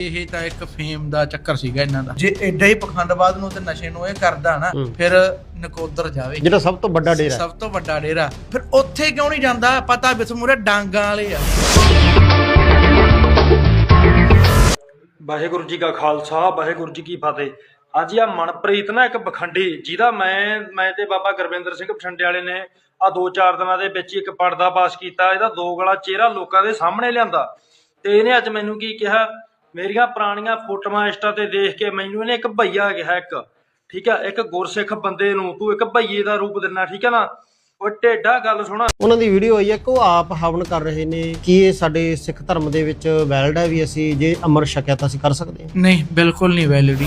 ਇਹ ਤਾਂ ਇੱਕ ਫੇਮ ਦਾ ਚੱਕਰ ਸੀਗਾ ਇਹਨਾਂ ਦਾ। ਜੇ ਐਡਾ ਹੀ ਪਖੰਡਵਾਦ ਨੂੰ ਤੇ ਨਸ਼ੇ ਨੂੰ ਇਹ ਕਰਦਾ ਨਾ ਹੂੰ। ਫਿਰ ਨਕੋਦਰ ਜਾਵੇ। ਜਿਹੜਾ ਸਭ ਤੋਂ ਵੱਡਾ ਡੇਰਾ ਹੈ। ਸਭ ਤੋਂ ਵੱਡਾ ਡੇਰਾ। ਫਿਰ ਉੱਥੇ ਕਿਉਂ ਨਹੀਂ ਜਾਂਦਾ? ਪਤਾ ਬਿਸਮੂਰੇ ਡਾਂਗਾਂ ਵਾਲੇ ਆ। ਵਾਹਿਗੁਰੂ ਜੀ ਕਾ ਖਾਲਸਾ ਵਾਹਿਗੁਰੂ ਜੀ ਕੀ ਫਤਿਹ। ਅੱਜ ਆ ਮਨਪ੍ਰੀਤ ਨਾ ਇੱਕ ਬਖੰਡੀ ਜਿਹਦਾ ਮੈਂ ਮੈਂ ਤੇ ਬਾਬਾ ਗੁਰਵਿੰਦਰ ਸਿੰਘ ਬਠਿੰਡੇ ਵਾਲੇ ਨੇ ਆ ਦੋ ਚਾਰ ਦਿਨਾਂ ਦੇ ਵਿੱਚ ਹੀ ਇੱਕ ਪਰਦਾ ਪਾਸ ਕੀਤਾ। ਇਹਦਾ ਦੋ ਗਲਾ ਚਿਹਰਾ ਲੋਕਾਂ ਦੇ ਸਾਹਮਣੇ ਲਿਆਂਦਾ। ਤੇ ਇਹਨੇ ਅੱਜ ਮੈਨੂੰ ਕੀ ਕਿਹਾ? ਮੇਰੀਆਂ ਪੁਰਾਣੀਆਂ ਫੋਟੋਆਂ ਇੰਸਟਾ ਤੇ ਦੇਖ ਕੇ ਮੈਨੂੰ ਇਹਨੇ ਇੱਕ ਭਈਆ ਕਿਹਾ ਇੱਕ ਠੀਕ ਆ ਇੱਕ ਗੁਰਸਿੱਖ ਬੰਦੇ ਨੂੰ ਤੂੰ ਇੱਕ ਭਈਏ ਦਾ ਰੂਪ ਦਿੰਨਾ ਠੀਕ ਆ ਨਾ? ਉਹ ਟੇਡਾ ਗੱਲ ਸੁਣ। ਉਹਨਾਂ ਦੀ ਵੀਡੀਓ ਆਈ ਹੈ ਕਿ ਉਹ ਆਪ ਹਵਨ ਕਰ ਰਹੇ ਨੇ ਕੀ ਇਹ ਸਾਡੇ ਸਿੱਖ ਧਰਮ ਦੇ ਵਿੱਚ ਵੈਲਿਡ ਹੈ ਵੀ ਅਸੀਂ ਜੇ ਅਮਰ ਛਕਿਆ ਤਾਂ ਅਸੀਂ ਕਰ ਸਕਦੇ ਹਾਂ। ਨਹੀਂ ਬਿਲਕੁਲ ਨਹੀਂ ਵੈਲਿਡੀ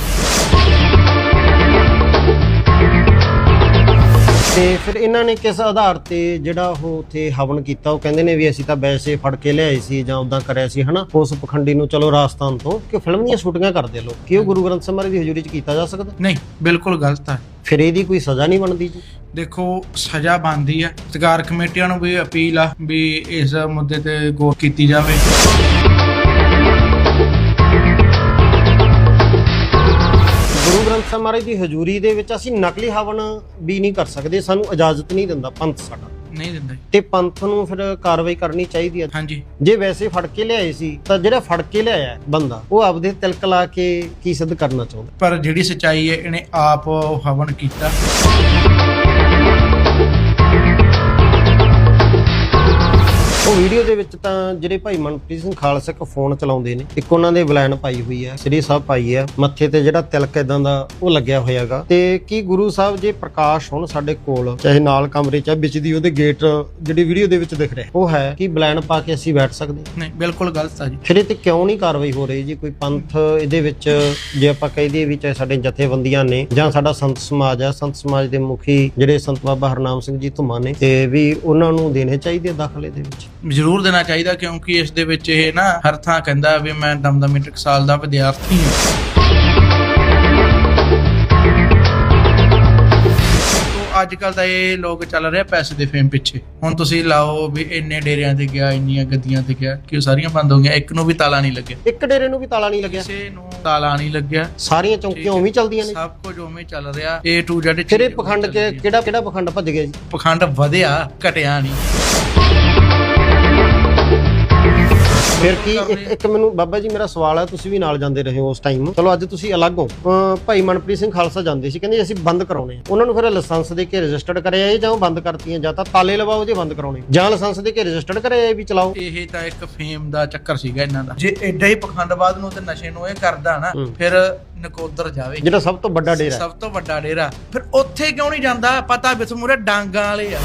ਤੇ ਫਿਰ ਇਹਨਾਂ ਨੇ ਕਿਸ ਆਧਾਰ ਤੇ ਜਿਹੜਾ ਉਹ ਉੱਥੇ ਹਵਨ ਕੀਤਾ ਉਹ ਕਹਿੰਦੇ ਨੇ ਵੀ ਅਸੀਂ ਤਾਂ ਵੈਸੇ ਫੜ ਕੇ ਲਿਆਏ ਸੀ ਜਾਂ ਉਦਾਂ ਕਰਿਆ ਸੀ ਹਨਾ? ਉਸ ਪਖੰਡੀ ਨੂੰ ਚਲੋ ਰਾਜਸਥਾਨ ਤੋਂ ਕਿ ਫਿਲਮ ਦੀਆਂ ਸ਼ੂਟਿੰਗਾਂ ਕਰਦੇ ਲੋਕ। ਕੀ ਉਹ ਗੁਰੂ ਗ੍ਰੰਥ ਸਾਹਿਬ ਮਹਾਰਾਜ ਦੀ ਹਜ਼ੂਰੀ 'ਚ ਕੀਤਾ ਜਾ ਸਕਦਾ? ਨਹੀਂ ਬਿਲਕੁਲ ਗਲਤ ਹੈ ਫਿਰ ਇਹਦੀ ਕੋਈ ਸਜ਼ਾ ਨਹੀਂ ਬਣਦੀ ਜੀ? ਦੇਖੋ ਸਜ਼ਾ ਬਣਦੀ ਆ। ਸਰਕਾਰ ਕਮੇਟੀਆਂ ਨੂੰ ਵੀ ਅਪੀਲ ਆ ਵੀ ਇਸ ਮੁੱਦੇ ਤੇ ਗੌਰ ਕੀਤੀ ਜਾਵੇ। ਗ੍ਰੰਥ ਸਾਹਿਬ ਮਹਾਰਾਜ ਦੀ ਹਜ਼ੂਰੀ ਦੇ ਵਿੱਚ ਅਸੀਂ ਨਕਲੀ ਹਵਨ ਵੀ ਨਹੀਂ ਕਰ ਸਕਦੇ ਸਾਨੂੰ ਇਜਾਜ਼ਤ ਨਹੀਂ ਦਿੰਦਾ ਪੰਥ ਸਾਡਾ। ਨਹੀਂ ਦਿੰਦੇ। ਤੇ ਪੰਥ ਨੂੰ ਫਿਰ ਕਾਰਵਾਈ ਕਰਨੀ ਚਾਹੀਦੀ ਹੈ। ਹਾਂਜੀ। ਜੇ ਵੈਸੇ ਫੜ ਕੇ ਲਿਆਏ ਸੀ ਤਾਂ ਜਿਹੜਾ ਫੜ ਕੇ ਲਿਆਇਆ ਹੈ ਬੰਦਾ ਉਹ ਆਪਦੇ ਤਿਲਕ ਲਾ ਕੇ ਕੀ ਸਿੱਧ ਕਰਨਾ ਚਾਹੁੰਦਾ? ਪਰ ਜਿਹੜੀ ਸਚਾਈ ਹੈ ਇਹਨੇ ਆਪ ਹਵਨ ਕੀਤਾ। ਉਹ ਵੀਡੀਓ ਦੇ ਵਿੱਚ ਤਾਂ ਜਿਹੜੇ ਭਾਈ ਮਨਪ੍ਰੀਤ ਸਿੰਘ ਖਾਲਸਾ ਇੱਕ ਫੋਨ ਚਲਾਉਂਦੇ ਨੇ ਇੱਕ ਉਹਨਾਂ ਦੇ ਬਲੈਨ ਪਾਈ ਹੋਈ ਹੈ ਸ੍ਰੀ ਸਾਹਿਬ ਪਾਈ ਹੈ ਮੱਥੇ ਤੇ ਜਿਹੜਾ ਤਿਲਕ ਇਦਾਂ ਦਾ ਉਹ ਲੱਗਿਆ ਹੋਇਆਗਾ ਤੇ ਕੀ ਗੁਰੂ ਸਾਹਿਬ ਜੇ ਪ੍ਰਕਾਸ਼ ਹੁਣ ਸਾਡੇ ਕੋਲ ਚਾਹੇ ਨਾਲ ਕਮਰੇ 'ਚ ਵਿੱਚ ਦੀ ਉਹਦੇ ਗੇਟ ਜਿਹੜੀ ਵੀਡੀਓ ਦੇ ਵਿੱਚ ਦਿਖ ਰਿਹਾ। ਉਹ ਹੈ ਕਿ ਬਲੈਨ ਪਾ ਕੇ ਅਸੀਂ ਬੈਠ ਸਕਦੇ ਨਹੀਂ ਬਿਲਕੁਲ ਗਲਤ ਆ ਜੀ। ਫਿਰ ਇਹ ਤੇ ਕਿਉਂ ਨਹੀਂ ਕਾਰਵਾਈ ਹੋ ਰਹੀ ਜੀ? ਕੋਈ ਪੰਥ ਇਹਦੇ ਵਿੱਚ ਜੇ ਆਪਾਂ ਕਹਿ ਦਈਏ ਵੀ ਚਾਹੇ ਸਾਡੇ ਜਥੇਬੰਦੀਆਂ ਨੇ ਜਾਂ ਸਾਡਾ ਸੰਤ ਸਮਾਜ ਆ ਸੰਤ ਸਮਾਜ ਦੇ ਮੁਖੀ ਜਿਹੜੇ ਸੰਤ ਬਾਬਾ ਹਰਨਾਮ ਸਿੰਘ ਜੀ ਧੁਮਾ ਨੇ ਤੇ ਵੀ ਉਹਨਾਂ ਨੂੰ ਦੇਣੇ ਚਾਹੀਦੇ ਦਾਖਲੇ ਦੇ ਵਿੱਚ। ਜ਼ਰੂਰ ਦੇਣਾ ਚਾਹੀਦਾ ਕਿਉਂਕਿ ਇਸ ਦੇ ਵਿੱਚ ਇਹ ਨਾ ਹਰ ਥਾਂ ਕਹਿੰਦਾ ਵੀ ਮੈਂ ਦਮਦਮੀ ਟਕਸਾਲ ਦਾ ਵਿਦਿਆਰਥੀ ਹਾਂ। ਅੱਜ ਕੱਲ ਤਾਂ ਇਹ ਲੋਕ ਚੱਲ ਰਿਹਾ ਪੈਸੇ ਦੇ ਫੇਮ ਪਿੱਛੇ। ਹੁਣ ਤੁਸੀਂ ਲਾਓ ਵੀ ਇੰਨੇ ਡੇਰਿਆਂ ਤੇ ਗਿਆ ਇੰਨੀਆਂ ਗੱਦੀਆਂ ਤੇ ਗਿਆ ਕਿ ਉਹ ਸਾਰੀਆਂ ਬੰਦ ਹੋ ਗਈਆਂ ਇੱਕ ਨੂੰ ਵੀ ਤਾਲਾ ਨਹੀਂ ਲੱਗਿਆ। ਇੱਕ ਡੇਰੇ ਨੂੰ ਵੀ ਤਾਲਾ ਨਹੀਂ ਲੱਗਿਆ। ਕਿਸੇ ਨੂੰ ਤਾਲਾ ਨਹੀਂ ਲੱਗਿਆ। ਸਾਰੀਆਂ ਚੌਂਕੀਆਂ ਉਵੇਂ ਹੀ ਚੱਲਦੀਆਂ ਨੇ। ਸਭ ਕੁਝ ਉਵੇਂ ਚੱਲ ਰਿਹਾ। A to Z ਫਿਰ ਇਹ ਪਖੰਡ। ਕਿਹੜਾ ਕਿਹੜਾ ਪਖੰਡ ਭੱਜ ਗਿਆ ਜੀ? ਪਖੰਡ ਵਧਿਆ ਘਟਿਆ ਨਹੀਂ। ਫਿਰ ਕੀ ਇੱਕ- ਇੱਕ ਮੈਨੂੰ ਬਾਬਾ ਜੀ ਮੇਰਾ ਸਵਾਲ ਹੈ ਤੁਸੀਂ ਵੀ ਨਾਲ ਜਾਂਦੇ ਰਹੇ ਹੋ ਉਸ ਟਾਈਮ ਚਲੋ ਅੱਜ ਤੁਸੀਂ ਅਲੱਗ ਹੋ। ਅਹ ਭਾਈ ਮਨਪ੍ਰੀਤ ਸਿੰਘ ਖਾਲਸਾ ਜਾਂਦੇ ਸੀ ਕਹਿੰਦੇ ਅਸੀਂ ਬੰਦ ਕਰਾਉਣੇ ਆ। ਉਹਨਾਂ ਨੂੰ ਫਿਰ ਲਾਇਸੈਂਸ ਦੇ ਕੇ ਰਜਿਸਟਰਡ ਕਰਿਆ ਇਹ ਜਾਂ ਉਹ ਬੰਦ ਕਰਤੀਆਂ ਜਾਂ ਤਾਂ ਤਾਲੇ ਲਵਾਓ ਜੇ ਬੰਦ ਕਰਾਉਣੇ। ਜਾਂ ਲਾਇਸੈਂਸ ਦੇ ਕੇ ਰਜਿਸਟਰਡ ਕਰਿਆ ਇਹ ਵੀ ਚਲਾਓ। ਇਹ ਤਾਂ ਇੱਕ ਫੇਮ ਦਾ ਚੱਕਰ ਸੀਗਾ ਇਹਨਾਂ ਦਾ। ਜੇ ਐਡਾ ਹੀ ਪਖੰਡਵਾਦ ਨੂੰ ਤੇ ਨਸ਼ੇ ਨੂੰ ਇਹ ਕਰਦਾ ਨਾ ਹੂੰ। ਫਿਰ ਨਕੋਦਰ ਜਾਵੇ। ਜਿਹੜਾ ਸਭ ਤੋਂ ਵੱਡਾ ਡੇਰਾ ਹੈ। ਸਭ ਤੋਂ ਵੱਡਾ ਡੇਰਾ। ਫਿਰ ਉੱਥੇ ਕਿਉਂ ਨਹੀਂ ਜਾਂਦਾ? ਪਤਾ ਬਿਸਮੂਰੇ ਡਾਂਗਾਂ ਵਾਲੇ ਆ।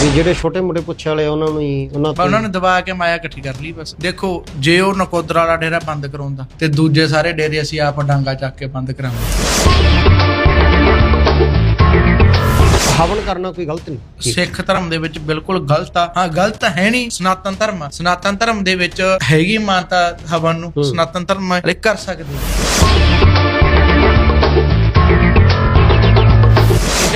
ਵੀ ਜਿਹੜੇ ਛੋਟੇ ਮੋਟੇ ਪੁੱਛੇ ਵਾਲੇ ਆ, ਉਹਨਾਂ ਨੂੰ ਹੀ ਉਹਨਾਂ ਪਰ ਉਹਨਾਂ ਤੋਂ ਨੇ ਦਬਾ ਕੇ ਮਾਇਆ ਇਕੱਠੀ ਕਰ ਲਈ ਬਸ। ਦੇਖੋ ਜੇ ਉਹ ਨਕੋਦਰ ਵਾਲਾ ਡੇਰਾ ਬੰਦ ਕਰਾਉਂਦਾ ਤੇ ਦੂਜੇ ਸਾਰੇ ਡੇਰੇ ਅਸੀਂ ਆਪ ਡਾਂਗਾ ਚੱਕ ਕੇ ਬੰਦ ਕਰਾਉਂਦੇ ਹਵਨ ਕਰਨਾ ਕੋਈ ਗਲਤ ਨਹੀਂ। ਸਿੱਖ ਧਰਮ ਦੇ ਵਿੱਚ ਬਿਲਕੁਲ ਗਲਤ ਆ। ਹਾਂ ਗਲਤ ਹੈ ਨਹੀਂ ਸਨਾਤਨ ਧਰਮ ਆ। ਸਨਾਤਨ ਧਰਮ ਦੇ ਵਿੱਚ ਹੈਗੀ ਮਾਨਤਾ ਹਵਨ ਨੂੰ। ਸਨਾਤਨ ਧਰਮ ਵਾਲੇ ਕਰ ਸਕਦੇ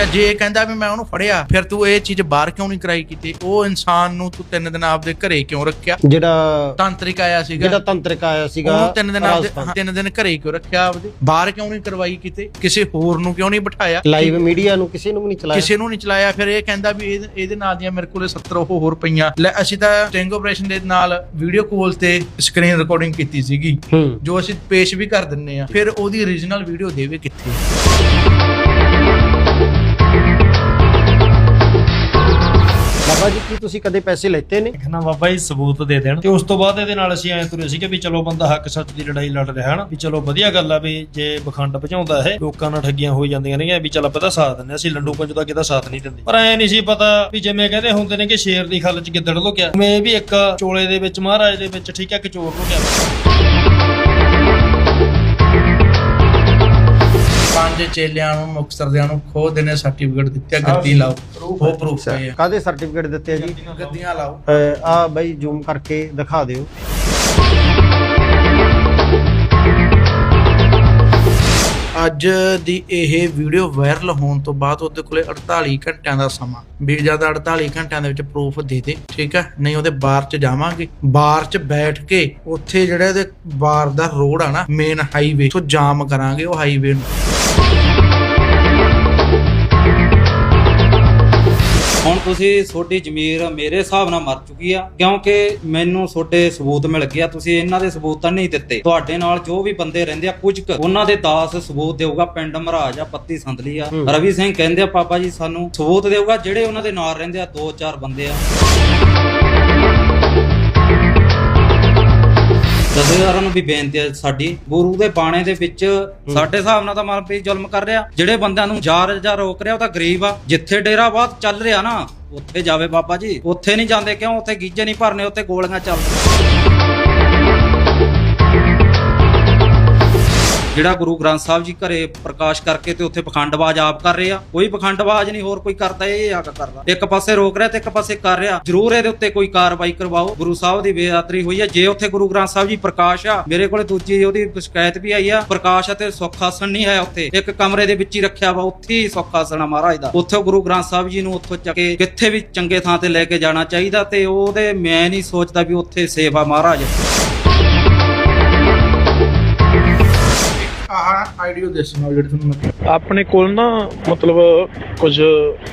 ਠੀਕ ਹੈ ਜੇ ਇਹ ਕਹਿੰਦਾ ਵੀ ਮੈਂ ਉਹਨੂੰ ਫੜਿਆ ਫਿਰ ਤੂੰ ਇਹ ਚੀਜ਼ ਬਾਹਰ ਕਿਉਂ ਨਹੀਂ ਕਰਾਈ ਕੀਤੀ? ਉਹ ਇਨਸਾਨ ਨੂੰ ਤੂੰ ਤਿੰਨ ਦਿਨ ਆਪਦੇ ਘਰੇ ਕਿਉਂ ਰੱਖਿਆ? ਜਿਹੜਾ ਤਾਂਤਰਿਕ ਆਇਆ ਸੀਗਾ। ਜਿਹੜਾ ਤੰਤਰਿਕ ਆਇਆ ਸੀਗਾ ਉਹਨੂੰ ਤਿੰਨ ਦਿਨ ਆਪਦੇ ਤਿੰਨ ਦਿਨ ਘਰੇ ਕਿਉਂ ਰੱਖਿਆ ਆਪਦੇ? ਬਾਹਰ ਕਿਉਂ ਨਹੀਂ ਕਰਵਾਈ ਕਿਤੇ? ਕਿਸੇ ਹੋਰ ਨੂੰ ਕਿਉਂ ਨਹੀਂ ਬਿਠਾਇਆ? ਲਾਈਵ ਮੀਡੀਆ ਨੂੰ ਕਿਸੇ ਨੂੰ ਵੀ ਨਹੀਂ ਚਲਾਇਆ। ਕਿਸੇ ਨੂੰ ਨਹੀਂ ਚਲਾਇਆ। ਫਿਰ ਇਹ ਕਹਿੰਦਾ ਵੀ ਇਹਦੇ- ਨਾਲ ਦੀਆਂ ਮੇਰੇ ਕੋਲੇ 70 ਉਹ ਹੋਰ ਪਈਆਂ। ਲੈ ਅਸੀਂ ਤਾਂ ਸਟਿੰਗ ਆਪਰੇਸ਼ਨ ਦੇ ਨਾਲ ਵੀਡੀਓ ਕਾਲ ਤੇ ਸਕਰੀਨ ਰਿਕਾਰਡਿੰਗ ਕੀਤੀ ਸੀਗੀ। ਜੋ ਅਸੀਂ ਪੇਸ਼ ਵੀ ਕਰ ਦਿੰਨੇ ਆ। ਫਿਰ ਉਹਦੀ origignal ਵੀਡੀਓ ਦੇਵੇ ਕਿੱਥੇ? ਕੀ ਤੁਸੀਂ ਕਦੇ ਪੈਸੇ ਲੈਤੇ ਨੇ? ਕਹਿੰਦਾ ਬਾਬਾ ਜੀ ਸਬੂਤ ਦੇ ਦੇਣ ਤੇ ਉਸ ਤੋਂ ਬਾਅਦ ਇਹਦੇ ਨਾਲ ਅਸੀਂ ਐਂ ਤੁਰੇ ਸੀਗੇ ਵੀ ਚਲੋ ਬੰਦਾ ਹੱਕ ਸੱਚ ਦੀ ਲੜਾਈ ਲੜ ਰਿਹਾ ਹਨ, ਵੀ ਚਲੋ ਵਧੀਆ ਗੱਲ ਆ ਵੀ ਜੇ ਬਖੰਡ ਭਜਾਉਂਦਾ ਹੈ ਲੋਕਾਂ ਨਾਲ ਠੱਗੀਆਂ ਹੋਈ ਜਾਂਦੀਆਂ ਨੇ ਵੀ ਚਲ ਪਤਾ ਸਾਥ ਦਿੰਦੇ ਅਸੀਂ ਲੰਡੂ ਪੰਜ ਦਾ ਕਿਦਾ ਸਾਥ ਨਹੀਂ ਦਿੰਦੇ। ਪਰ ਐ ਨਹੀਂ ਸੀ ਪਤਾ ਵੀ ਜਿਵੇਂ ਕਹਿੰਦੇ ਹੁੰਦੇ ਨੇ ਕਿ ਸ਼ੇਰ ਦੀ ਖੱਲ 'ਚ ਗਿੱਦੜ ਲੁਕਿਆ। ਮੈਂ ਵੀ ਇੱਕ ਚੋਲੇ ਦੇ ਵਿੱਚ ਮਹਾਰਾਜ ਦੇ ਵਿੱਚ ਠੀਕ ਹੈ ਕਿ ਚੋਰ ਲੁਕਿਆ। ਪੰਜ ਚੇਲਿਆਂ ਨੂੰ ਮੁਕਤਸਰਦਿਆਂ ਨੂੰ ਖੋਹ ਦੇਣੇ ਸਰਟੀਫਿਕੇਟ ਦਿੱਤੇ ਆ, ਗੱਦੀ ਲਾਓ। ਉਹ ਪ੍ਰੂਫ ਇਹ। ਕਾਦੇ ਸਰਟੀਫਿਕੇਟ ਦਿੱਤੇ ਆ ਜੀ? ਗੱਦੀਆਂ ਲਾਓ। ਆ ਬਾਈ ਜ਼ੂਮ ਕਰਕੇ ਦਿਖਾ ਦਿਓ। ਅੱਜ ਦੀ ਇਹ ਵੀਡੀਓ ਵਾਇਰਲ ਹੋਣ ਤੋਂ ਬਾਅਦ ਉਹਦੇ ਕੋਲੇ 48 ਘੰਟਿਆਂ ਦਾ ਸਮਾਂ। ਵੀ ਜਦ 48 ਘੰਟਿਆਂ ਦੇ ਵਿੱਚ ਪ੍ਰੂਫ ਦੇ ਦੇ ਠੀਕ ਹੈ? ਨਹੀਂ ਉਹਦੇ ਬਾਰ 'ਚ ਜਾਵਾਂਗੇ। ਬਾਰ 'ਚ ਬੈਠ ਕੇ ਉੱਥੇ ਜਿਹੜਾ ਇਹਦੇ ਬਾਰ ਦਾ ਰੋਡ ਆ ਨਾ ਮੇਨ ਹਾਈਵੇ ਤੋਂ ਜਾਮ ਕਰਾਂਗੇ ਉਹ ਹਾਈਵੇ ਨੂੰ। ਹੁਣ ਤੁਸੀਂ ਤੁਹਾਡੀ ਜ਼ਮੀਰ ਮੇਰੇ ਹਿਸਾਬ ਨਾਲ ਮਰ ਚੁੱਕੀ ਆ ਕਿਉਂਕਿ ਮੈਨੂੰ ਤੁਹਾਡੇ ਸਬੂਤ ਮਿਲ ਗਿਆ ਤੁਸੀਂ ਇਹਨਾਂ ਦੇ ਸਬੂਤ ਤਾਂ ਨਹੀਂ ਦਿੱਤੇ। ਤੁਹਾਡੇ ਨਾਲ ਜੋ ਵੀ ਬੰਦੇ ਰਹਿੰਦੇ ਆ ਕੁਝ ਕੁ ਉਹਨਾਂ ਦੇ 10 ਸਬੂਤ ਦੇਊਗਾ ਪਿੰਡ ਮਹਾਰਾਜ ਆ ਪੱਤੀ ਸੰਦਲੀ ਆ। ਰਵੀ ਸਿੰਘ ਕਹਿੰਦੇ ਆ ਪਾਪਾ ਜੀ ਸਾਨੂੰ ਸਬੂਤ ਦੇਊਗਾ ਜਿਹੜੇ ਉਹਨਾਂ ਦੇ ਨਾਲ ਰਹਿੰਦੇ ਆ ਦੋ ਚਾਰ ਬੰਦੇ ਆ। ਜਥੇਦਾਰਾਂ ਨੂੰ ਵੀ ਬੇਨਤੀ ਹੈ ਸਾਡੀ। ਗੁਰੂ ਦੇ ਬਾਣੇ ਦੇ ਵਿੱਚ ਸਾਡੇ ਹਿਸਾਬ ਨਾਲ ਤਾਂ ਮਨਪ੍ਰੀਤ ਜ਼ੁਲਮ ਕਰ ਰਿਹਾ। ਜਿਹੜੇ ਬੰਦਿਆਂ ਨੂੰ ਜਾਰ ਜਾ ਰੋਕ ਰਿਹਾ ਉਹ ਤਾਂ ਗਰੀਬ ਆ। ਜਿੱਥੇ ਡੇਰਾ ਬਾਦ ਚੱਲ ਰਿਹਾ ਨਾ ਉੱਥੇ ਜਾਵੇ ਬਾਬਾ ਜੀ। ਉੱਥੇ ਨਹੀਂ ਜਾਂਦੇ ਕਿਉਂ? ਉੱਥੇ ਗੀਜੇ ਨਹੀਂ ਭਰਨੇ ਉੱਥੇ ਗੋਲੀਆਂ ਚੱਲਦੀਆਂ। ਜਿਹੜਾ ਗੁਰੂ ਗ੍ਰੰਥ ਸਾਹਿਬ ਜੀ ਘਰੇ ਪ੍ਰਕਾਸ਼ ਕਰਕੇ ਤੇ ਉੱਥੇ ਪਖੰਡਬਾਜ਼ ਆਪ ਕਰ ਰਹੇ ਆ, ਕੋਈ ਪਖੰਡਬਾਜ਼ ਨਹੀਂ, ਹੋਰ ਕੋਈ ਕਰਦਾ, ਇਹ ਆ ਕਰਦਾ। ਇੱਕ ਪਾਸੇ ਰੋਕ ਰਿਹਾ ਤੇ ਇੱਕ ਪਾਸੇ ਕਰ ਰਿਹਾ। ਜ਼ਰੂਰ ਇਹਦੇ ਉੱਤੇ ਕੋਈ ਕਾਰਵਾਈ ਕਰਵਾਓ। ਗੁਰੂ ਸਾਹਿਬ ਦੀ ਬੇਅਦਰੀ ਹੋਈ ਹੈ ਜੇ ਉੱਥੇ ਗੁਰੂ ਗ੍ਰੰਥ ਸਾਹਿਬ ਜੀ ਪ੍ਰਕਾਸ਼ ਆ, ਮੇਰੇ ਕੋਲੇ ਦੂਜੀ ਉਹਦੀ ਸ਼ਿਕਾਇਤ ਵੀ ਆਈ ਆ, ਪ੍ਰਕਾਸ਼ ਅਤੇ ਸੁੱਖ ਆਸਣ ਨਹੀਂ ਹੈ ਉੱਥੇ। ਇੱਕ ਕਮਰੇ ਦੇ ਵਿੱਚ ਹੀ ਰੱਖਿਆ ਵਾ, ਉੱਥੇ ਹੀ ਸੁੱਖ ਆਸਣ ਆ ਮਹਾਰਾਜ ਦਾ। ਉੱਥੇ ਗੁਰੂ ਗ੍ਰੰਥ ਸਾਹਿਬ ਜੀ ਨੂੰ ਉੱਥੋਂ ਚੱਕ ਕੇ ਕਿੱਥੇ ਵੀ ਚੰਗੇ ਥਾਂ ਤੇ ਲੈ ਕੇ ਜਾਣਾ ਚਾਹੀਦਾ ਤੇ ਉਹਦੇ ਮੈਂ ਨਹੀਂ ਸੋਚਦਾ ਵੀ ਉੱਥੇ ਸੇਵਾ ਮਹਾਰਾਜ ਆਹ ਆਈਡੀਓ ਦੱਸਣਾ ਜਿਹੜੀ ਤੁਹਾਨੂੰ ਮੈਂ ਕਿਹਾ। ਆਪਣੇ ਕੋਲ ਨਾ ਮਤਲਬ ਕੁਝ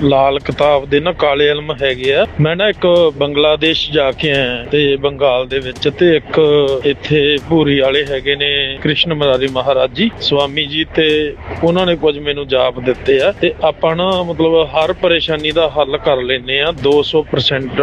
ਲਾਲ ਕਿਤਾਬ ਦੇ ਨਾ ਕਾਲੇ ਇਲਮ ਹੈਗੇ ਆ ਮੈਂ ਨਾ ਇੱਕ ਬੰਗਲਾਦੇਸ਼ ਜਾ ਕੇ ਆਇਆ ਤੇ ਬੰਗਾਲ ਦੇ ਵਿੱਚ ਤੇ ਇੱਕ ਇੱਥੇ ਭੂਰੀ ਵਾਲੇ ਹੈਗੇ ਨੇ ਕ੍ਰਿਸ਼ਨ ਮੁਰਾਰੀ ਮਹਾਰਾਜ ਜੀ, ਸਵਾਮੀ ਜੀ ਤੇ ਉਹਨਾਂ ਨੇ ਕੁਝ ਮੈਨੂੰ ਜਾਪ ਦਿੱਤੇ ਆ ਤੇ ਆਪਾਂ ਨਾ ਮਤਲਬ ਹਰ ਪਰੇਸ਼ਾਨੀ ਦਾ ਹੱਲ ਕਰ ਲੈਨੇ ਆ 200%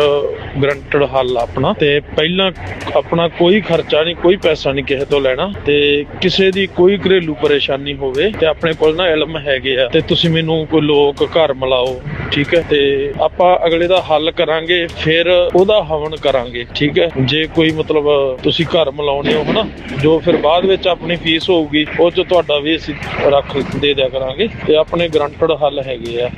ਗਰੰਟਡ ਹੱਲ ਆਪਣਾ ਤੇ ਪਹਿਲਾਂ ਆਪਣਾ ਕੋਈ ਖਰਚਾ ਨਹੀਂ, ਕੋਈ ਪੈਸਾ ਨਹੀਂ ਕਿਸੇ ਤੋਂ ਲੈਣਾ ਤੇ ਕਿਸੇ ਦੀ ਕੋਈ ਘਰੇਲੂ ਪਰੇਸ਼ਾਨੀ ਹੋਵੇ ਤੇ ਆਪਣੇ ਕੋਲ ਨਾ ਇਲਮ ਹੈਗੇ ਆ ਤੇ ਤੁਸੀਂ ਮੈਨੂੰ ਕੋਈ ਲੋਕ ਘਰ ਮਿਲਾਓ, ਠੀਕ ਹੈ? ਤੇ ਆਪਾਂ ਅਗਲੇ ਦਾ ਹੱਲ ਕਰਾਂਗੇ, ਫਿਰ ਉਹਦਾ ਹਵਨ ਕਰਾਂਗੇ, ਠੀਕ ਹੈ? ਜੇ ਕੋਈ ਮਤਲਬ ਤੁਸੀਂ ਘਰ ਮਿਲਾਉਣੇ ਹੋ, ਹਨਾ? ਜੋ ਫਿਰ ਬਾਅਦ ਵਿੱਚ ਆਪਣੀ ਫੀਸ ਹੋਊਗੀ, ਉਹ ਚ ਤੁਹਾਡਾ ਵੀ ਅਸੀਂ ਰੱਖ ਦੇ ਦਿਆ ਕਰਾਂਗੇ ਤੇ ਆਪਣੇ ਗਰੰਟਡ ਹੱਲ ਹੈਗੇ ਆ,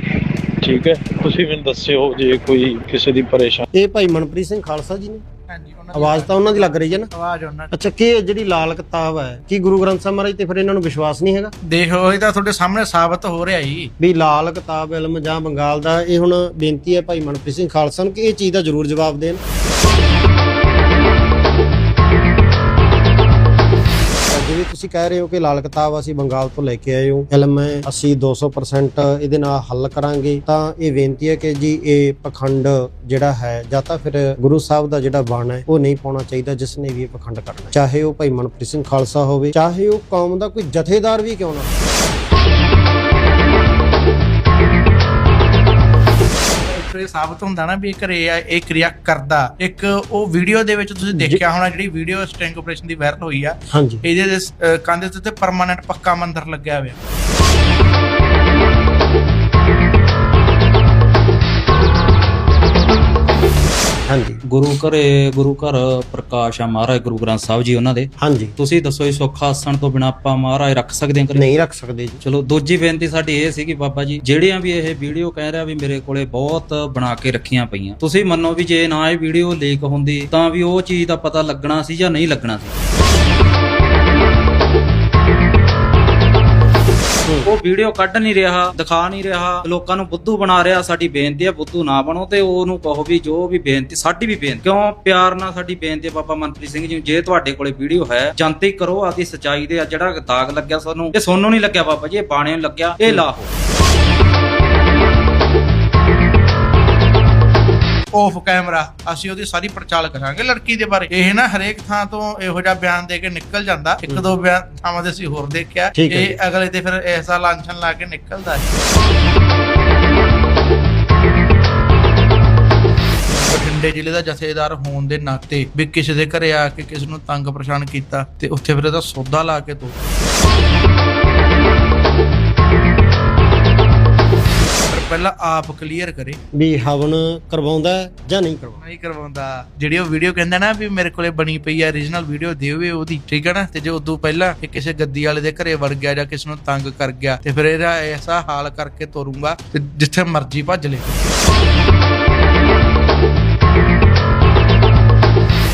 ਠੀਕ ਹੈ? ਤੁਸੀਂ ਮੈਨੂੰ ਦੱਸਿਓ ਜੇ ਕੋਈ ਕਿਸੇ ਦੀ ਪਰੇਸ਼ਾਨੀ ਇਹ ਭਾਈ ਮਨਪ੍ਰੀਤ ਸਿੰਘ ਖਾਲਸਾ ਜੀ ਨੇ। ਹਾਂਜੀ ਉਹਨਾਂ ਦੀ ਆਵਾਜ਼ ਤਾਂ ਉਹਨਾਂ ਦੀ ਲੱਗ ਰਹੀ ਹੈ ਨਾ? ਆਵਾਜ਼ ਉਹਨਾਂ ਦੀ। ਅੱਛਾ ਕੀ ਇਹ ਜਿਹੜੀ ਲਾਲ ਕਿਤਾਬ ਹੈ ਕੀ ਗੁਰੂ ਗ੍ਰੰਥ ਸਾਹਿਬ ਮਹਾਰਾਜ ਤੇ ਫਿਰ ਇਹਨਾਂ ਨੂੰ ਵਿਸ਼ਵਾਸ ਨਹੀਂ ਹੈਗਾ? ਦੇਖੋ ਇਹ ਤਾਂ ਤੁਹਾਡੇ ਸਾਹਮਣੇ ਸਾਬਤ ਹੋ ਰਿਹਾ ਜੀ। ਵੀ ਲਾਲ ਕਿਤਾਬ ਇਲਮ ਜਾਂ ਬੰਗਾਲ ਦਾ ਇਹ ਹੁਣ ਬੇਨਤੀ ਹੈ ਭਾਈ ਮਨਪ੍ਰੀਤ ਸਿੰਘ ਖਾਲਸਾ ਨੂੰ ਕਿ ਇਹ ਚੀਜ਼ ਦਾ ਜ਼ਰੂਰ ਜਵਾਬ ਦੇਣ। ਤੁਸੀਂ ਕਹਿ ਰਹੇ ਹੋ ਕਿ ਲਾਲ ਕਿਤਾਬ ਅਸੀਂ ਬੰਗਾਲ ਤੋਂ ਲੈ ਕੇ ਆਏ ਹੋ। ਇਲਮ ਹੈ ਅਸੀਂ 200% ਇਹਦੇ ਨਾਲ ਹੱਲ ਕਰਾਂਗੇ। ਤਾਂ ਇਹ ਬੇਨਤੀ ਹੈ ਕਿ ਜੀ ਇਹ ਪਖੰਡ ਜਿਹੜਾ ਹੈ, ਜਾਂ ਤਾਂ ਫਿਰ ਗੁਰੂ ਸਾਹਿਬ ਦਾ ਜਿਹੜਾ ਬਾਣਾ ਹੈ, ਉਹ ਨਹੀਂ ਪਾਉਣਾ ਚਾਹੀਦਾ, ਜਿਸ ਨੇ ਵੀ ਇਹ ਪਖੰਡ ਕਰਨਾ ਚਾਹੇ ਉਹ ਭਾਈ ਮਨਪ੍ਰੀਤ ਸਿੰਘ ਖਾਲਸਾ ਹੋਵੇ, ਚਾਹੇ ਉਹ ਕੌਮ ਦਾ ਕੋਈ ਜਥੇਦਾਰ ਵੀ ਕਿਉਂ ਨਾ ਇਹ ਸਾਬਤ ਹੁੰਦਾ ਨਾ ਵੀ ਇਹ ਘਰੇ ਆ ਇਹ ਕਿਰਿਆ ਕਰਦਾ। ਇੱਕ ਉਹ ਵੀਡੀਓ ਦੇ ਵਿੱਚ ਤੁਸੀਂ ਦੇਖਿਆ ਹੋਣਾ ਜਿਹੜੀ ਵੀਡੀਓ ਸਟਿੰਗ ਆਪਰੇਸ਼ਨ ਦੀ ਵਾਇਰਲ ਹੋਈ ਆ। ਇਹਦੇ ਦੇ ਕੰਧ ਦੇ ਉੱਤੇ ਪਰਮਾਨੈਂਟ ਪੱਕਾ ਮੰਦਿਰ ਲੱਗਿਆ ਹੋਇਆ। ਹਾਂਜੀ। ਗੁਰੂ ਘਰੇ ਗੁਰੂ ਘਰ ਪ੍ਰਕਾਸ਼ ਆ ਮਹਾਰਾਜ ਗੁਰੂ ਗ੍ਰੰਥ ਸਾਹਿਬ ਜੀ ਉਹਨਾਂ ਦੇ। ਹਾਂਜੀ। ਤੁਸੀਂ ਦੱਸੋ ਇਹ ਸੁੱਖ ਆਸਣ ਤੋਂ ਬਿਨਾ ਆਪਾਂ ਮਹਾਰਾਜ ਰੱਖ ਸਕਦੇ ਹਾਂ ਨਹੀਂ ਰੱਖ ਸਕਦੇ ਜੀ। ਚਲੋ ਦੂਜੀ ਬੇਨਤੀ ਸਾਡੀ ਇਹ ਸੀਗੀ ਬਾਬਾ ਜੀ ਜਿਹੜੀਆਂ ਵੀ ਇਹ ਵੀਡੀਓ ਕਹਿ ਰਿਹਾ ਵੀ ਮੇਰੇ ਕੋਲੇ ਬਹੁਤ ਬਣਾ ਕੇ ਰੱਖੀਆਂ ਪਈਆਂ ਤੁਸੀਂ ਮੰਨੋ ਵੀ ਜੇ ਨਾ ਇਹ ਵੀਡੀਓ ਲੀਕ ਹੁੰਦੀ ਤਾਂ ਵੀ ਉਹ ਚੀਜ਼ ਦਾ ਪਤਾ ਲੱਗਣਾ ਸੀ ਜਾਂ ਨਹੀਂ ਲੱਗਣਾ ਸੀ। ਉਹ ਵੀਡੀਓ ਕੱਢ ਨਹੀਂ ਰਿਹਾ ਦਿਖਾ ਨਹੀਂ ਰਿਹਾ ਲੋਕਾਂ ਨੂੰ ਬੁੱਧੂ ਬਣਾ ਰਿਹਾ ਸਾਡੀ ਬੇਨਤੀ ਹੈ ਬੁੱਧੂ ਨਾ ਬਣੋ ਤੇ ਉਹਨੂੰ ਕਹੋ ਵੀ ਜੋ ਵੀ ਬੇਨਤੀ ਸਾਡੀ ਵੀ ਬੇਨਤੀ। ਕਿਉਂ? ਪਿਆਰ ਨਾਲ ਸਾਡੀ ਬੇਨਤੀ ਹੈ ਬਾਬਾ ਮਨਪ੍ਰੀਤ ਸਿੰਘ ਜੀ ਨੂੰ, ਜੇ ਤੁਹਾਡੇ ਕੋਲੇ ਵੀਡੀਓ ਹੈ ਜਨਤੀ ਕਰੋ ਆਦੀ ਸਚਾਈ ਦੇ ਆ ਜਿਹੜਾ ਦਾਗ ਲੱਗਿਆ ਸਾਨੂੰ। ਇਹ ਸੋਨੂੰ ਨਹੀਂ ਲੱਗਿਆ ਬਾਬਾ ਜੀ ਇਹ ਬਾਣੇ ਨੂੰ ਲੱਗਿਆ ਇਹ ਲਾਹੋ ਆਫ ਕੈਮਰਾ ਅਸੀਂ ਉਹਦੀ ਸਾਰੀ ਪੜਚਾਲ ਕਰਾਂਗੇ ਲੜਕੀ ਦੇ ਬਾਰੇ। ਇਹ ਨਾ ਹਰੇਕ ਥਾਂ ਤੋਂ ਇਹੋ ਜਿਹਾ ਬਿਆਨ ਦੇ ਕੇ ਨਿਕਲ ਜਾਂਦਾ। ਇੱਕ ਦੋ ਬਿਆਨ ਥਾਵਾਂ ਤੇ ਅਸੀਂ ਹੋਰ ਦੇਖਿਆ। ਇਹ ਅਗਲੇ ਤੇ ਫਿਰ ਐਸਾ ਲਾਂਛਨ ਲਾ ਕੇ ਨਿਕਲਦਾ ਹੈ। ਬਠਿੰਡੇ ਜ਼ਿਲ੍ਹੇ ਦਾ ਜਥੇਦਾਰ ਹੋਣ ਦੇ ਨਾਤੇ ਵੀ ਕਿਸੇ ਦੇ ਘਰੇ ਆ ਕੇ ਕਿਸੇ ਨੂੰ ਤੰਗ ਪਰੇਸ਼ਾਨ ਕੀਤਾ ਤੇ ਉੱਥੇ ਫਿਰ ਇਹਦਾ ਸੌਦਾ ਲਾ ਕੇ ਤੋ ਪਹਿਲਾਂ ਆਪ ਕਲੀਅਰ ਕਰੇ। ਵੀ ਹਵਨ ਕਰਵਾਉਂਦਾ ਜਾਂ ਨਹੀਂ ਕਰਵਾਉਂਦਾ? ਨਹੀਂ ਕਰਵਾਉਂਦਾ। ਜਿਹੜੀ ਉਹ ਵੀਡੀਓ ਕਹਿੰਦਾ ਨਾ ਵੀ ਮੇਰੇ ਕੋਲੇ ਬਣੀ ਪਈ ਆ origignal ਵੀਡੀਓ ਦੇਵੇ ਉਹਦੀ ਠੀਕ ਹੈ ਨਾ? ਤੇ ਜੇ ਉਦੋਂ ਪਹਿਲਾਂ ਇਹ ਕਿਸੇ ਗੱਦੀ ਵਾਲੇ ਦੇ ਘਰੇ ਵੜ ਗਿਆ ਜਾਂ ਕਿਸੇ ਨੂੰ ਤੰਗ ਕਰ ਗਿਆ ਤੇ ਫਿਰ ਇਹਦਾ ਐਸਾ ਹਾਲ ਕਰਕੇ ਤੋਰੂੰਗਾ ਤੇ ਜਿੱਥੇ ਮਰਜ਼ੀ ਭੱਜ ਲੈ।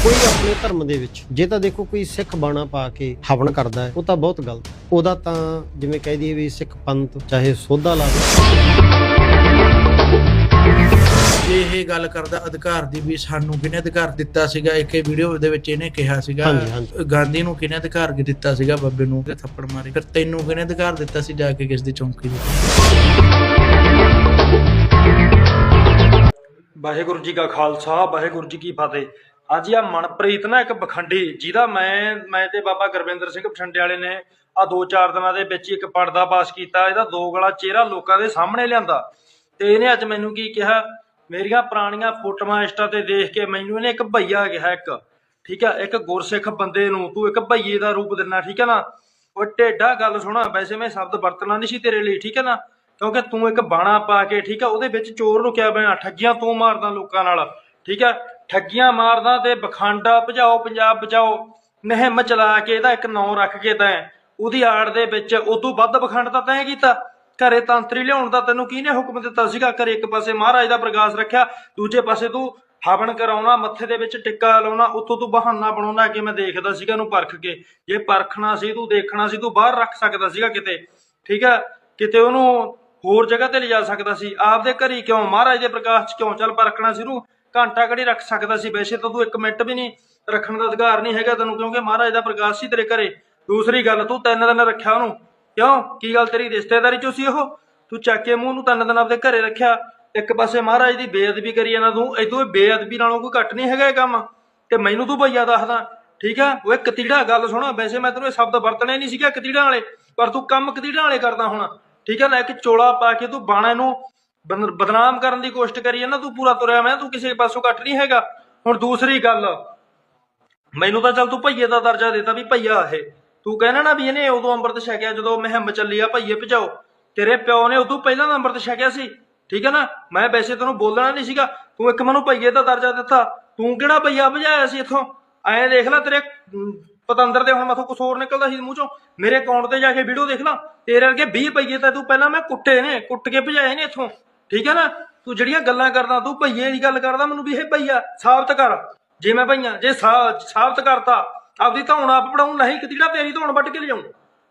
ਕੋਈ ਆਪਣੇ ਧਰਮ ਦੇ ਵਿੱਚ ਜੇ ਤਾਂ ਦੇਖੋ ਕੋਈ ਸਿੱਖ ਬਾਣਾ ਪਾ ਕੇ ਹਵਨ ਕਰਦਾ ਹੈ ਉਹ ਤਾਂ ਬਹੁਤ ਗਲਤ ਹੈ। ਉਹਦਾ ਤਾਂ ਜਿਵੇਂ ਕਹਿ ਦਈਏ ਵੀ ਸਿੱਖ ਪੰਥ ਚਾਹੇ ਸੋਧਾ ਲਾ ਲਓ। ਇਹ ਗੱਲ ਕਰਦਾ ਅਧਿਕਾਰ ਦੀ ਵੀ ਸਾਨੂੰ ਕਿਹਨੇ ਅਧਿਕਾਰ ਦਿੱਤਾ ਸੀਗਾ? ਇੱਕ ਇਹ ਵੀਡੀਓ ਦੇ ਵਿੱਚ ਇਹਨੇ ਕਿਹਾ ਸੀਗਾ ਹਾਂਜੀ, ਹਾਂਜੀ। ਗਾਂਧੀ ਨੂੰ ਕਿਹਨੇ ਅਧਿਕਾਰ ਦਿੱਤਾ ਸੀਗਾ? ਬੱਬੇ ਨੂੰ ਤੇ ਥੱਪੜ ਮਾਰੇ। ਫਿਰ ਤੈਨੂੰ ਕਿਹਨੇ ਅਧਿਕਾਰ ਦਿੱਤਾ ਸੀ ਜਾ ਕੇ ਕਿਸ ਦੀ ਚੌਂਕੀ ਦੇ ਵਾਹਿਗੁਰੂ ਜੀ ਕਾ ਖਾਲਸਾ ਵਾਹਿਗੁਰੂ ਜੀ ਕੀ ਫਤਿਹ। ਅੱਜ ਆ ਮਨਪ੍ਰੀਤ ਨਾ ਇੱਕ ਬਖੰਡੀ ਜਿਹਦਾ ਮੈਂ ਮੈਂ ਤੇ ਬਾਬਾ ਗੁਰਵਿੰਦਰ ਸਿੰਘ ਪਛੰਡੇ ਵਾਲੇ ਨੇ ਆ ਦੋ ਚਾਰ ਦਿਨਾਂ ਦੇ ਵਿੱਚ ਹੀ ਇੱਕ ਪਰਦਾ ਪਾਸ ਕੀਤਾ। ਇਹਦਾ ਦੋ ਗਲਾ ਚਿਹਰਾ ਲੋਕਾਂ ਦੇ ਸਾਹਮਣੇ ਲਿਆਂਦਾ। ਤੇ ਇਹਨੇ ਅੱਜ ਮੈਨੂੰ ਕੀ ਕਿਹਾ? ਮੇਰੀਆਂ ਪੁਰਾਣੀਆਂ ਫੋਟੋਆਂ ਇੰਸਟਾ ਤੇ ਦੇਖ ਕੇ ਮੈਨੂੰ ਇਹਨੇ ਇੱਕ ਭਈਆ ਕਿਹਾ ਇੱਕ, ਠੀਕ ਆ, ਇੱਕ ਗੁਰਸਿੱਖ ਬੰਦੇ ਨੂੰ, ਤੂੰ ਇੱਕ ਭਈਏ ਦਾ ਰੂਪ ਦਿੰਨਾ, ਠੀਕ ਹੈ ਨਾ? ਉਹ ਟੇਡਾ ਗੱਲ ਸੁਣਾ, ਵੈਸੇ ਮੈਂ ਸ਼ਬਦ ਵਰਤਣਾ ਨਹੀਂ ਸੀ ਤੇਰੇ ਲਈ, ਠੀਕ ਹੈ ਨਾ? ਕਿਉਂਕਿ ਤੂੰ ਇੱਕ ਬਾਣਾ ਪਾ ਕੇ, ਠੀਕ ਆ, ਉਹਦੇ ਵਿੱਚ ਚੋਰ ਨੂੰ ਕਿਹਾ ਬਿਆ ਠੱਗੀਆਂ ਤੂੰ ਮਾਰਦਾ ਲੋਕਾਂ ਨਾਲ, ਠੀਕ ਆ? ਠੱਗੀਆਂ ਮਾਰਦਾ ਤੇ ਬਖਾਂਡਾ ਭਜਾਓ, ਪੰਜਾਬ ਬਚਾਓ, ਮੁਹਿੰਮ ਚਲਾ ਕੇ ਇਹਦਾ ਇੱਕ ਨਾਂ ਰੱਖ ਕੇ ਤੈਂ, ਉਹਦੀ ਆੜ ਦੇ ਵਿੱਚ, ਉਦੋਂ ਵੱਧ ਬਖੰਡ ਤਾਂ ਤੈਂ ਕੀਤਾ। ਘਰੇ ਤੰਤਰੀ ਲਿਆਉਣ ਦਾ ਤੈਨੂੰ ਕਿਹਨੇ ਹੁਕਮ ਦਿੱਤਾ ਸੀਗਾ? ਘਰੇ ਇੱਕ ਪਾਸੇ ਮਹਾਰਾਜ ਦਾ ਪ੍ਰਕਾਸ਼ ਰੱਖਿਆ, ਦੂਜੇ ਪਾਸੇ ਤੂੰ ਹਵਨ ਕਰਾਉਣਾ, ਮੱਥੇ ਦੇ ਵਿੱਚ ਟਿੱਕਾ ਲਾਉਣਾ, ਉੱਥੋਂ ਤੂੰ ਬਹਾਨਾ ਬਣਾਉਣਾ ਕਿ ਮੈਂ ਦੇਖਦਾ ਸੀਗਾ ਇਹਨੂੰ ਪਰਖ ਕੇ। ਜੇ ਪਰਖਣਾ ਸੀ, ਤੂੰ ਦੇਖਣਾ ਸੀ, ਤੂੰ ਬਾਹਰ ਰੱਖ ਸਕਦਾ ਸੀਗਾ ਕਿਤੇ। ਠੀਕ ਹੈ? ਕਿਤੇ ਉਹਨੂੰ ਹੋਰ ਜਗ੍ਹਾ ਤੇ ਲਿਜਾ ਸਕਦਾ ਸੀ। ਆਪਦੇ ਘਰੀ ਕਿਉਂ? ਮਹਾਰਾਜ ਦੇ ਪ੍ਰਕਾਸ਼ 'ਚ ਕਿਉਂ? ਚੱਲ ਪਰਖਣਾ ਸੀ ਨੂੰ ਘੰਟਾ ਘੜੀ ਰੱਖ ਸਕਦਾ ਸੀ। ਵੈਸੇ ਤਾਂ ਤੂੰ ਇੱਕ ਮਿੰਟ ਵੀ ਨਹੀਂ ਰੱਖਣ ਦਾ ਅਧਿਕਾਰ ਨਹੀਂ ਹੈਗਾ ਤੈਨੂੰ, ਕਿਉਂਕਿ ਮਹਾਰਾਜ ਦਾ ਪ੍ਰਕਾਸ਼ ਸੀ ਤੇਰੇ ਘਰੇ। ਦੂਸਰੀ ਗੱਲ, ਤੂੰ ਤਿੰਨ ਦਿਨ ਰੱਖਿਆ ਉਹਨੂੰ। ਕਿਉਂ? ਕੀ ਗੱਲ ਤੇਰੀ ਰਿਸ਼ਤੇਦਾਰੀ 'ਚੋਂ ਸੀ ਉਹ? ਤੂੰ ਚੱਕ ਕੇ ਮੂੰਹ ਨੂੰ ਤਿੰਨ ਦਿਨ ਆਪਦੇ ਘਰੇ ਰੱਖਿਆ। ਇੱਕ ਪਾਸੇ ਮਹਾਰਾਜ ਦੀ ਬੇਅਦਬੀ ਕਰੀ ਜਾਂਦਾ ਤੂੰ ਇਦੋਂ ਬੇਅਦਬੀ ਨਾਲੋਂ ਕੋਈ ਘੱਟ ਨਹੀਂ ਹੈਗਾ ਇਹ ਕੰਮ। ਤੇ ਮੈਨੂੰ ਤੂੰ ਭਈਆ ਦੱਸਦਾ, ਠੀਕ ਆ? ਓਏ ਕਤੀੜਾ, ਗੱਲ ਸੁਣਾ, ਵੈਸੇ ਮੈਂ ਤੈਨੂੰ ਇਹ ਸ਼ਬਦ ਵਰਤਣੇ ਨਹੀਂ ਸੀਗਾ ਕਤੀੜਾਂ ਵਾਲੇ, ਪਰ ਤੂੰ ਕੰਮ ਕਤੀੜਾਂ ਵਾਲੇ ਕਰਦਾ ਹੁਣ। ਠੀਕ ਆ ਨਾ, ਇੱਕ ਚੋਲਾ ਪਾ ਕੇ ਤੂੰ ਬਾਣਾ ਨੂੰ ਬਦਨਾਮ ਕਰਨ ਦੀ ਕੋਸ਼ਿਸ਼ ਕਰੀ ਜਾਂਦਾ, ਤੂੰ ਪੂਰਾ ਤੁਰਿਆ ਮੈਂ, ਤੂੰ ਕਿਸੇ ਪਾਸੋਂ ਘੱਟ ਨਹੀਂ ਹੈਗਾ। ਹੁਣ ਦੂਸਰੀ ਗੱਲ, ਮੈਨੂੰ ਤਾਂ ਚੱਲ ਤੂੰ ਭਈਏ ਦਾ ਦਰਜਾ ਦਿੱਤਾ ਵੀ ਭਈਆ ਇਹ। ਤੂੰ ਕਹਿਣਾ ਨਾ ਵੀ ਇਹਨੇ ਉਦੋਂ ਅੰਮ੍ਰਿਤ ਛਕਿਆ, ਜਦੋਂ ਮੁਹਿੰਮ ਚੱਲੀ ਆ, ਭਈਏ ਭਜਾਓ। ਤੇਰੇ ਪਿਓ ਨੇ ਉਦੋਂ ਪਹਿਲਾਂ ਦਾ ਅੰਮ੍ਰਿਤ ਛਕਿਆ ਸੀ, ਠੀਕ ਹੈ ਨਾ? ਮੈਂ ਵੈਸੇ ਤੈਨੂੰ ਬੋਲਣਾ ਨਹੀਂ ਸੀਗਾ, ਤੂੰ ਇੱਕ ਮੈਨੂੰ ਭਈਏ ਦਾ ਦਰਜਾ ਦਿੱਤਾ। ਤੂੰ ਕਿਹੜਾ ਭਈਆ ਭਜਾਇਆ ਸੀ ਇੱਥੋਂ? ਐਂ ਦੇਖ ਲੈ ਤੇਰੇ ਪਤੰਦਰ ਦੇ ਹੁਣ ਮੈਥੋਂ ਕੁਛ ਹੋਰ ਨਿਕਲਦਾ ਸੀ ਮੂੰਹ ਚੋਂ। ਮੇਰੇ ਅਕਾਊਂਟ ਤੇ ਜਾ ਕੇ ਵੀਡੀਓ ਦੇਖ ਲਾ। ਤੇਰੇ ਵਰਗੇ 20 ਭਈਏ ਤਾਂ ਤੂੰ ਪਹਿਲਾਂ ਮੈਂ ਕੁੱਟੇ ਨੇ, ਕੁੱਟ ਕੇ ਭਜਾਏ ਨੇ ਇੱਥੋਂ, ਠੀਕ ਹੈ ਨਾ? ਤੂੰ ਜਿਹੜੀਆਂ ਗੱਲਾਂ ਕਰਦਾ, ਤੂੰ ਭਈਏ ਦੀ ਗੱਲ ਕਰਦਾ, ਮੈਨੂੰ ਵੀ ਇਹ ਭਈਆ ਸਾਬਤ ਕਰ। ਜੇ ਮੈਂ ਭਈਆ, ਜੇ ਸਾਬਤ ਕਰਤਾ ਆਪਦੀ ਧੌਣ ਆਪ ਪੜਾਉਂ ਨਹੀਂ ਕਿਤੀੜਾ ਤੇਰੀ ਧੌਣ ਵੱਢ ਕੇ ਲਿਜਾਉਂ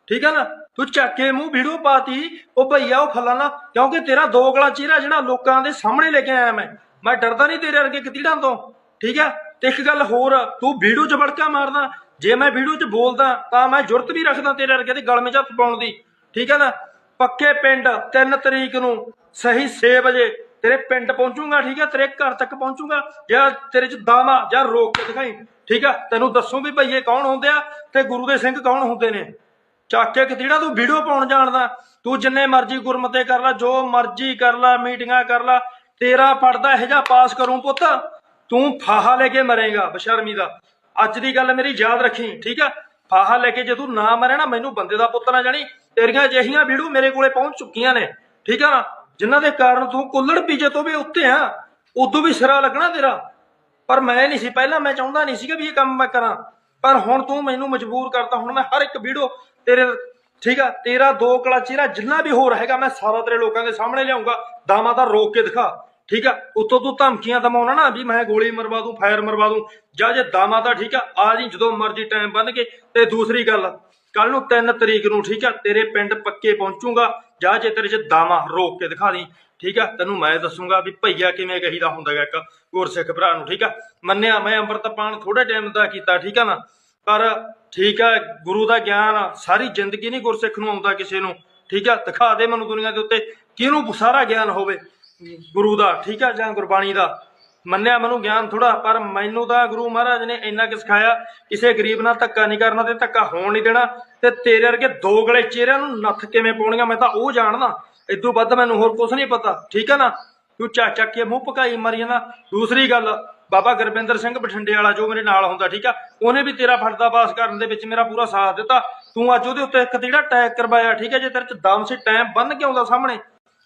ਠੀਕ ਹੈ ਨਾ? ਤੂੰ ਚੱਕ ਕੇ ਮੂੰਹ ਵੀਡੀਓ ਪਾਤੀ, ਉਹ ਭਈਆ, ਉਹ ਫਲਾਣਾ ਕਿਉਂਕਿ ਤੇਰਾ ਦੋ ਚਿਹਰਾ ਜਿਹੜਾ ਲੋਕਾਂ ਦੇ ਸਾਹਮਣੇ ਲੈ ਕੇ ਆਇਆ ਮੈਂ। ਮੈਂ ਡਰਦਾ ਨਹੀਂ ਤੇਰੇ ਵਰਗੇ ਕਿਤੀੜਾਂ ਤੋਂ। ਠੀਕ ਹੈ? ਤੇ ਇੱਕ ਗੱਲ ਹੋਰ, ਤੂੰ ਵੀਡੀਓ 'ਚ ਵੜਕਾ ਮਾਰਦਾ। ਜੇ ਮੈਂ ਵੀਡੀਓ 'ਚ ਬੋਲਦਾ, ਤਾਂ ਮੈਂ ਜੁਰਤ ਵੀ ਰੱਖਦਾ ਤੇਰੇ ਵਰਗੇ ਦੇ ਗਲ 'ਚ ਹੱਥ ਪਾਉਣ ਦੀ। ਠੀਕ ਹੈ ਨਾ? ਪੱਕੇ ਪਿੰਡ 3 ਤਰੀਕ ਨੂੰ, ਸਹੀ 6 ਵਜੇ ਤੇਰੇ ਪਿੰਡ ਪਹੁੰਚੂਗਾ, ਠੀਕ ਹੈ ਤੇਰੇ ਘਰ ਤੱਕ ਪਹੁੰਚੂਗਾ ਜਾਂ ਤੇਰੇ 'ਚ ਦਾਵਾ ਜਾਂ ਰੋਕ ਕੇ ਦਿਖਾਈ? ਠੀਕ ਹੈ ਤੈਨੂੰ ਦੱਸੂ ਵੀ ਭਈਏ ਕੌਣ ਹੁੰਦੇ ਆ ਤੇ ਗੁਰੂ ਦੇ ਸਿੰਘ ਕੌਣ ਹੁੰਦੇ ਨੇ? ਚੱਕ ਕੇ ਕਿਹੜਾ ਤੂੰ ਵੀਡੀਓ ਪਾਉਣ ਜਾਣਦਾ ਤੂੰ ਜਿੰਨੇ ਮਰਜ਼ੀ ਗੁਰਮਤੇ ਕਰ ਲੈ, ਜੋ ਮਰਜ਼ੀ ਕਰ ਲੈ, ਮੀਟਿੰਗਾਂ ਕਰ ਲੈ, ਤੇਰਾ ਪੜਦਾ ਇਹ ਜਾ ਪਾਸ ਕਰੂੰ ਪੁੱਤ। ਤੂੰ ਫਾਹਾ ਲੈ ਕੇ ਮਰੇਗਾ ਬਸ਼ਰਮੀ ਦਾ। ਅੱਜ ਦੀ ਗੱਲ ਮੇਰੀ ਯਾਦ ਰੱਖੀ, ਠੀਕ ਆ? ਫਾਹਾ ਲੈ ਕੇ ਜੇ ਤੂੰ ਨਾ ਮਰੇ ਨਾ, ਮੈਨੂੰ ਬੰਦੇ ਦਾ ਪੁੱਤ ਨਾ ਜਾਣੀ। ਤੇਰੀਆਂ ਅਜਿਹੀਆਂ ਵੀਡੀਓ ਮੇਰੇ ਕੋਲੇ ਪਹੁੰਚ ਚੁੱਕੀਆਂ ਨੇ, ਠੀਕ ਆ ਨਾ? ਜਿਨ੍ਹਾਂ ਦੇ ਕਾਰਨ ਤੂੰ ਕੁੱਲੜ ਪੀਜੇ ਤੋਂ ਵੀ ਉੱਤੇ ਆ, ਉਦੋਂ ਵੀ ਸਿਰਾ ਲੱਗਣਾ ਤੇਰਾ। ਪਰ ਮੈਂ ਨਹੀਂ ਸੀ, ਪਹਿਲਾਂ ਮੈਂ ਚਾਹੁੰਦਾ ਨਹੀਂ ਸੀਗਾ ਵੀ ਇਹ ਕੰਮ ਮੈਂ ਕਰਾਂ। ਪਰ ਹੁਣ ਤੂੰ ਮੈਨੂੰ ਮਜਬੂਰ ਕਰਤਾ, ਹੁਣ ਮੈਂ ਹਰ ਇੱਕ ਵੀਡੀਓ ਤੇਰੇ, ਠੀਕ ਆ, ਤੇਰਾ ਦੋ ਕਲਾ ਚਿਹਰਾ ਜਿੰਨਾ ਵੀ ਹੋਰ ਹੈਗਾ, ਮੈਂ ਸਾਰਾ ਤੇਰੇ ਲੋਕਾਂ ਦੇ ਸਾਹਮਣੇ ਲਿਆਉਂਗਾ। ਦਾਮਾ ਦਾ ਰੋਕ ਕੇ ਦਿਖਾ, ਠੀਕ ਆ? ਉੱਤੋਂ ਤੂੰ ਧਮਕੀਆਂ ਦਮਾਉਣਾ ਨਾ ਵੀ ਮੈਂ ਗੋਲੀ ਮਰਵਾ ਦੂੰ, ਫਾਇਰ ਮਰਵਾ ਦੂੰ। ਜਾਂ ਜੇ ਦਾਮਾ ਦਾ, ਠੀਕ ਆ ਆ ਜੀ, ਜਦੋਂ ਮਰਜ਼ੀ ਟਾਈਮ ਬੰਨ ਕੇ ਤੇ ਦੂਸਰੀ ਗੱਲ ਕੱਲ ਨੂੰ 3 ਤਰੀਕ ਨੂੰ, ਠੀਕ ਆ, ਤੇਰੇ ਪਿੰਡ ਪੱਕੇ ਪਹੁੰਚੂਗਾ। ਜਾਂ ਜੇ ਤੇਰੇ 'ਚ ਦਾਮਾ ਰੋਕ ਕੇ ਦਿਖਾ ਦੀ, ਠੀਕ ਆ? ਤੈਨੂੰ ਮੈਂ ਦੱਸੂਗਾ ਵੀ ਭਈਆ ਕਿਵੇਂ ਕਹੀਦਾ ਹੁੰਦਾ ਗਾ ਇੱਕ ਗੁਰਸਿੱਖ ਭਰਾ ਨੂੰ, ਠੀਕ ਆ? ਮੰਨਿਆ ਮੈਂ ਅੰਮ੍ਰਿਤਪਾਨ ਥੋੜੇ ਟਾਈਮ ਦਾ ਕੀਤਾ, ਠੀਕ ਆ ਨਾ? ਪਰ ਠੀਕ ਆ, ਗੁਰੂ ਦਾ ਗਿਆਨ ਸਾਰੀ ਜ਼ਿੰਦਗੀ ਨਹੀਂ ਗੁਰਸਿੱਖ ਨੂੰ ਆਉਂਦਾ ਕਿਸੇ ਨੂੰ, ਠੀਕ ਆ? ਦਿਖਾ ਦੇ ਮੈਨੂੰ ਦੁਨੀਆ ਦੇ ਉੱਤੇ ਕਿਹਨੂੰ ਸਾਰਾ ਗਿਆਨ ਹੋਵੇ, ਗੁਰੂ ਦਾ, ਠੀਕ ਆ? ਜਾਂ ਗੁਰਬਾਣੀ ਦਾ। ਮੰਨਿਆ ਮੈਨੂੰ ਗਿਆਨ ਥੋੜਾ ਪਰ ਮੈਨੂੰ ਤਾਂ ਗੁਰੂ ਮਹਾਰਾਜ ਨੇ ਇੰਨਾ ਕਿ ਸਿਖਾਇਆ, ਕਿਸੇ ਗਰੀਬ ਨਾਲ ਧੱਕਾ ਨਹੀਂ ਕਰਨਾ ਤੇ ਧੱਕਾ ਹੋਣ ਨਹੀਂ ਦੇਣਾ, ਤੇ ਤੇਰੇ ਵਰਗੇ ਦੋ ਗਲੇ ਚਿਹਰਿਆਂ ਨੂੰ ਨੱਥ ਕਿਵੇਂ ਪਾਉਣੀਆਂ, ਮੈਂ ਤਾਂ ਉਹ ਜਾਣਦਾ। ਇਦੋਂ ਵੱਧ ਮੈਨੂੰ ਹੋਰ ਕੁਝ ਨਹੀਂ ਪਤਾ, ਠੀਕ ਹੈ ਨਾ? ਤੂੰ ਚੱਕ ਚੱਕ ਕੇ ਮੂੰਹ ਪਕਾਈ ਮਰੀ ਜਾਂਦਾ। ਦੂਸਰੀ ਗੱਲ, ਬਾਬਾ ਗੁਰਬਿੰਦਰ ਸਿੰਘ ਬਠਿੰਡੇ ਵਾਲਾ ਜੋ ਮੇਰੇ ਨਾਲ ਹੁੰਦਾ, ਠੀਕ ਆ, ਉਹਨੇ ਵੀ ਤੇਰਾ ਫਰਦਾ ਪਾਸ ਕਰਨ ਦੇ ਵਿੱਚ ਮੇਰਾ ਪੂਰਾ ਸਾਥ ਦਿੱਤਾ। ਤੂੰ ਅੱਜ ਉਹਦੇ ਉੱਤੇ ਇੱਕ ਜਿਹੜਾ ਟੈਗ ਕਰਵਾਇਆ, ਠੀਕ ਹੈ ਜੇ ਤੇਰੇ ਚ ਦਮ ਸੀ, ਟਾਈਮ ਬੰਨ ਕੇ ਆਉਂਦਾ ਸਾਹਮਣੇ,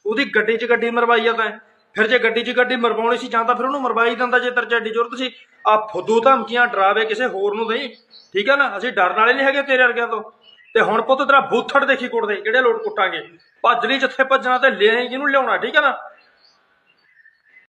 ਉਹਦੀ ਗੱਡੀ 'ਚ ਗੱਡੀ ਮਰਵਾਈ ਆ ਤੈਂ। ਫਿਰ ਜੇ ਗੱਡੀ 'ਚ ਗੱਡੀ ਮਰਵਾਉਣੀ ਸੀ ਜਾਂ ਤਾਂ ਫਿਰ ਉਹਨੂੰ ਮਰਵਾਈ ਦਿੰਦਾ ਜੇ ਤੇਰੇ 'ਚ ਐਡੀ ਜ਼ਰੂਰਤ ਸੀ। ਆ ਫੁੱਦੂ ਧਮਕੀਆਂ, ਡਰਾਵੇ ਕਿਸੇ ਹੋਰ ਨੂੰ ਦੇਈ। ਠੀਕ ਹੈ ਨਾ? ਅਸੀਂ ਡਰਨ ਵਾਲੇ ਨਹੀਂ ਹੈਗੇ ਤੇਰੇ ਵਰਗਿਆਂ ਤੋਂ। ਤੇ ਹੁਣ ਪੁੱਤ ਤੇਰਾ ਬੂਥੜ ਦੇਖੀ ਕੁੱਟਦੇ, ਕਿਹੜੇ ਲੋਟ ਕੁੱਟਾਂਗੇ? ਭੱਜ ਲਈ ਜਿੱਥੇ ਭੱਜਣਾ ਤੇ ਲੈ ਆਈ ਜਿਹਨੂੰ ਲਿਆਉਣਾ? ਠੀਕ ਹੈ ਨਾ?